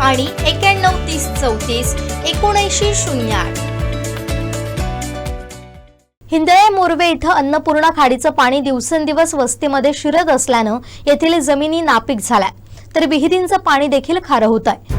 आणि एक्याण्णव तीस चौतीस एकोणऐंशी शून्य आठ. हिंदळे मोरवे इथं अन्नपूर्णा खाडीचं पाणी दिवसेंदिवस वस्तीमध्ये शिरत असल्यानं येथील जमिनी नापीक झाल्या. तर विहिरींचं पाणी देखील खारं होत आहे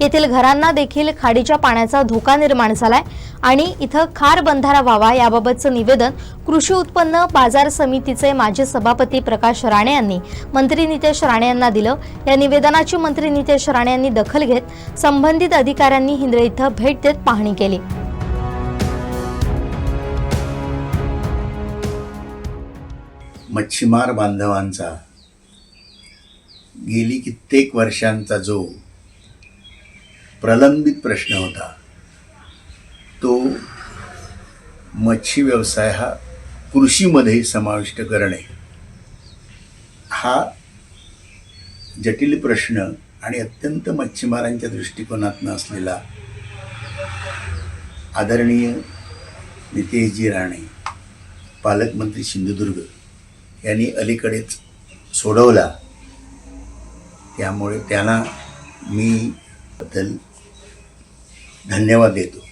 येथील घरांना देखील खाडीच्या पाण्याचा धोका निर्माण झालाय. आणि इथं खार बंधारा व्हावा याबाबतचं निवेदन कृषी उत्पन्न बाजार समितीचे माजी सभापती प्रकाश राणे यांनी मंत्री नितेश राणे यांना दिलं. या निवेदनाची मंत्री नितेश राणे यांनी दखल घेत संबंधित अधिकाऱ्यांनी हिंद्रे इथं भेट देत पाहणी केली. मच्छीमार बांधवांचा गेली कित्येक वर्षांचा जो प्रलंबित प्रश्न होता. तो मच्छी व्यवसाय हा कृषीमध्ये समाविष्ट करणे. हा जटिल प्रश्न आणि अत्यंत मच्छीमारांच्या दृष्टिकोनातनं असलेला आदरणीय नितेशजी राणे पालकमंत्री सिंधुदुर्ग यांनी अलीकडेच सोडवला. त्यामुळे त्यांना मी बद्दल धन्यवाद देतो.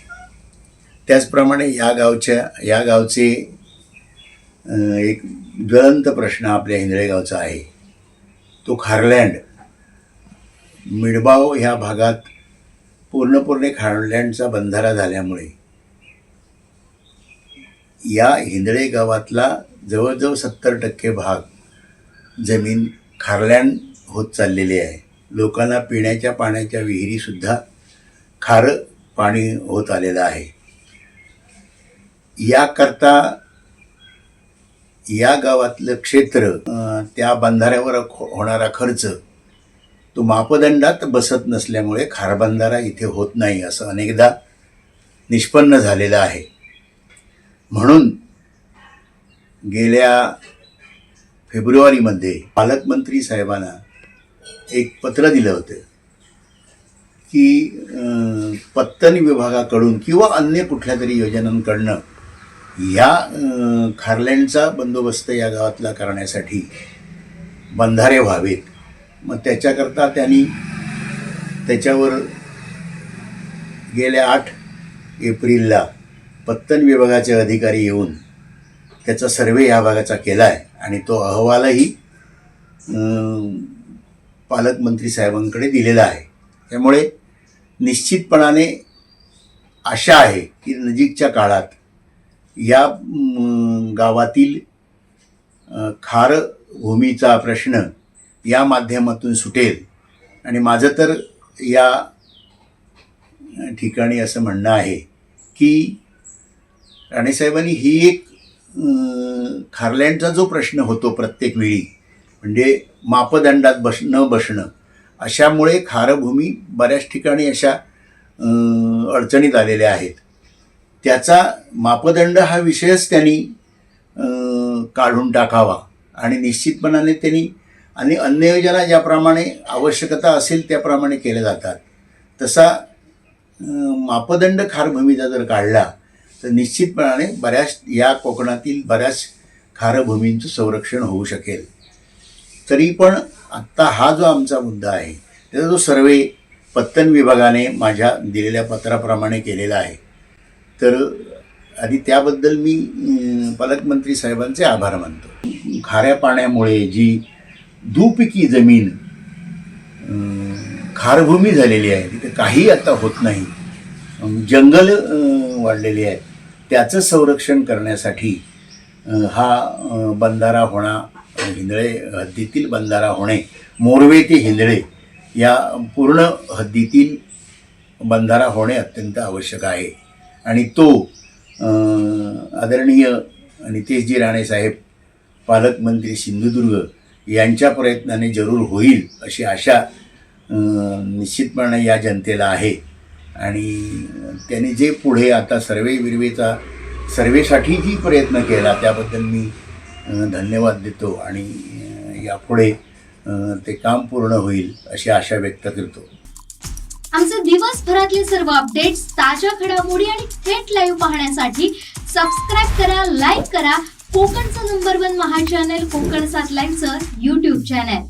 त्याचप्रमाणे या गावच्या या गावचे एक ज्वलंत प्रश्न आपल्या हिंदळेगावचा आहे. तो खारलँड. मिडबाव ह्या भागात पूर्णपूर्णे खारलँडचा बंधारा झाल्यामुळे या हिंदळे गावातला जवळजवळ सत्तर टक्के भाग जमीन खारलँड होत चाललेली आहे. लोकांना पिण्याच्या पाण्याच्या विहिरीसुद्धा खारं पाणी होत आलेलं आहे. याकरता या गावातलं क्षेत्र त्या बंधाऱ्यावर खो- होणारा खर्च तो मापदंडात बसत नसल्यामुळे खारबंधारा इथे होत नाही असं अनेकदा निष्पन्न झालेलं आहे. म्हणून गेल्या फेब्रुवारीमध्ये पालकमंत्री साहेबांना एक पत्र दिलं होतं की पत्तन विभागाकडून किंवा अन्य कुठल्या तरी योजनांकडनं या खारलँडचा बंदोबस्त या गावातला करण्यासाठी बंधारे व्हावेत. मग त्याच्याकरता त्यांनी त्याच्यावर गेल्या आठ एप्रिलला पत्तन विभागाचे अधिकारी येऊन त्याचा सर्वे या भागाचा केला आहे आणि तो अहवालही पालकमंत्री साहेबांकडे दिलेला आहे. त्यामुळे निश्चितपणाने आशा आहे की नजीकच्या काळात या गावातील खार भूमीचा प्रश्न या माध्यमातून सुटेल. आणि माझं तर या ठिकाणी असं म्हणणं आहे की राणेसाहेबांनी ही एक खारलँडचा जो प्रश्न होतो प्रत्येक वेळी म्हणजे मापदंडात बस न बसणं. अशामुळे खारभूमी बऱ्याच ठिकाणी अशा अडचणीत आलेल्या आहेत. त्याचा मापदंड हा विषयच त्यांनी काढून टाकावा. आणि निश्चितपणाने त्यांनी आणि अन्ययोजना ज्याप्रमाणे आवश्यकता असेल त्याप्रमाणे केल्या जातात. तसा मापदंड खारभूमीचा जर काढला तर निश्चितपणाने बऱ्याच या कोकणातील बऱ्याच खारभूमींचं संरक्षण होऊ शकेल. तरी पण आत्ता हा जो आमचा मुद्दा आहे त्याचा जो सर्वे पत्तन विभागाने माझ्या दिलेल्या पत्राप्रमाणे केलेला आहे तर आधी त्याबद्दल मी पालकमंत्री साहेबांचे आभार मानतो. खाऱ्या पाण्यामुळे जी दुपिकी जमीन खारभूमी झालेली आहे तिथे काही आता होत नाही जंगल वाढलेली आहेत त्याचं संरक्षण करण्यासाठी हा बंधारा होणा हिंदळे हद्दीतील बंधारा होणे मोरवे ते हिंदळे या पूर्ण हद्दीतील बंधारा होणे अत्यंत आवश्यक आहे. आणि तो आदरणीय नितेशजी राणेसाहेब पालकमंत्री सिंधुदुर्ग यांच्या प्रयत्नाने जरूर होईल अशी आशा निश्चितपणे या जनतेला आहे. आणि त्यांनी जे पुढे आता सर्वे विर्वेचा सर्वेसाठी जी प्रयत्न केला त्याबद्दल मी धन्यवाद देतो आणि यापुढे ते काम पूर्ण होईल अशी आशा व्यक्त करतो. आमचे दिवसभरातले सर्व अपडेट्स ताज्या घडामोडी आणि थेट लाईव्ह पाहण्यासाठी सबस्क्राईब करा लाईक करा. कोकणचं नंबर वन महा चॅनल कोकण सात लाईनचं युट्यूब चॅनल